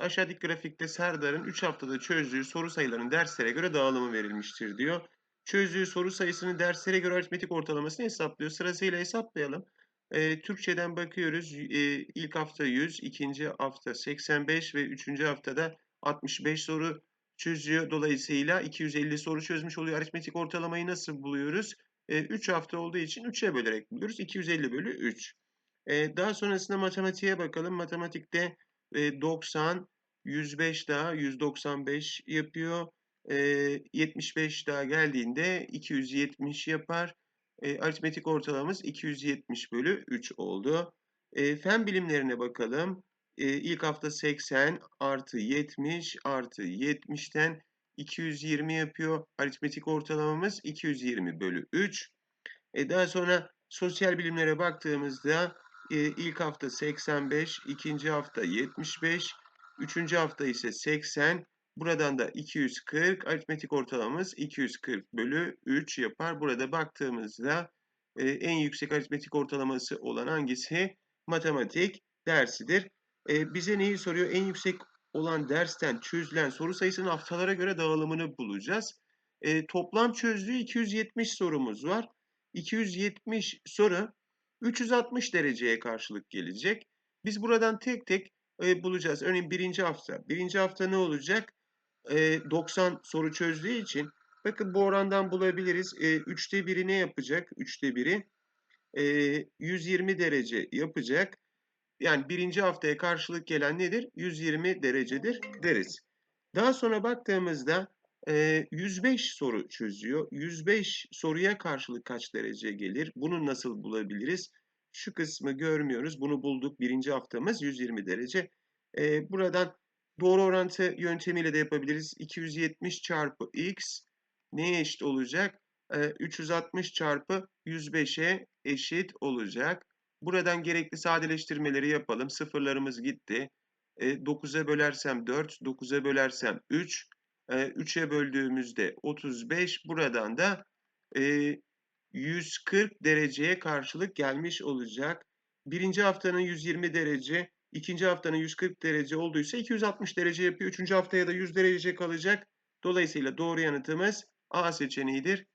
Aşağıdaki grafikte Serdar'ın 3 haftada çözdüğü soru sayılarının derslere göre dağılımı verilmiştir diyor. Çözdüğü soru sayısını derslere göre aritmetik ortalamasını hesaplıyor. Sırasıyla hesaplayalım. Ee, Türkçeden bakıyoruz. Ee, ilk hafta 100, ikinci hafta 85 ve üçüncü haftada 65 soru çözüyor. Dolayısıyla 250 soru çözmüş oluyor. Aritmetik ortalamayı nasıl buluyoruz? Ee, 3 hafta olduğu için 3'e bölerek buluyoruz. 250 bölü 3. Ee, daha sonrasında matematiğe bakalım. Matematikte e, 90, 105 daha 195 yapıyor. E, 75 daha geldiğinde 270 yapar. E, aritmetik ortalamamız 270 bölü 3 oldu. E, fen bilimlerine bakalım. E, ilk hafta 80 artı 70 artı 70'ten 220 yapıyor. Aritmetik ortalamamız 220 bölü 3. E, daha sonra sosyal bilimlere baktığımızda e, ilk hafta 85, ikinci hafta 75, üçüncü hafta ise 80. Buradan da 240. Aritmetik ortalamamız 240 bölü 3 yapar. Burada baktığımızda e, en yüksek aritmetik ortalaması olan hangisi? Matematik dersidir. E, bize neyi soruyor? En yüksek olan dersten çözülen soru sayısının haftalara göre dağılımını bulacağız. E, toplam çözdüğü 270 sorumuz var. 270 soru 360 dereceye karşılık gelecek. Biz buradan tek tek bulacağız. Örneğin birinci hafta. Birinci hafta ne olacak? E, 90 soru çözdüğü için bakın bu orandan bulabiliriz. E, üçte biri ne yapacak? Üçte biri e, 120 derece yapacak. Yani birinci haftaya karşılık gelen nedir? 120 derecedir deriz. Daha sonra baktığımızda e, 105 soru çözüyor. 105 soruya karşılık kaç derece gelir? Bunu nasıl bulabiliriz? Şu kısmı görmüyoruz. Bunu bulduk. Birinci haftamız 120 derece. E, buradan doğru orantı yöntemiyle de yapabiliriz. 270 çarpı x neye eşit olacak? E, 360 çarpı 105'e eşit olacak. Buradan gerekli sadeleştirmeleri yapalım. Sıfırlarımız gitti. E, 9'a bölersem 4, 9'a bölersem 3, 3'e böldüğümüzde 35. Buradan da 140 dereceye karşılık gelmiş olacak. Birinci haftanın 120 derece, ikinci haftanın 140 derece olduysa 260 derece yapıyor. Üçüncü haftaya da 100 derece kalacak. Dolayısıyla doğru yanıtımız A seçeneğidir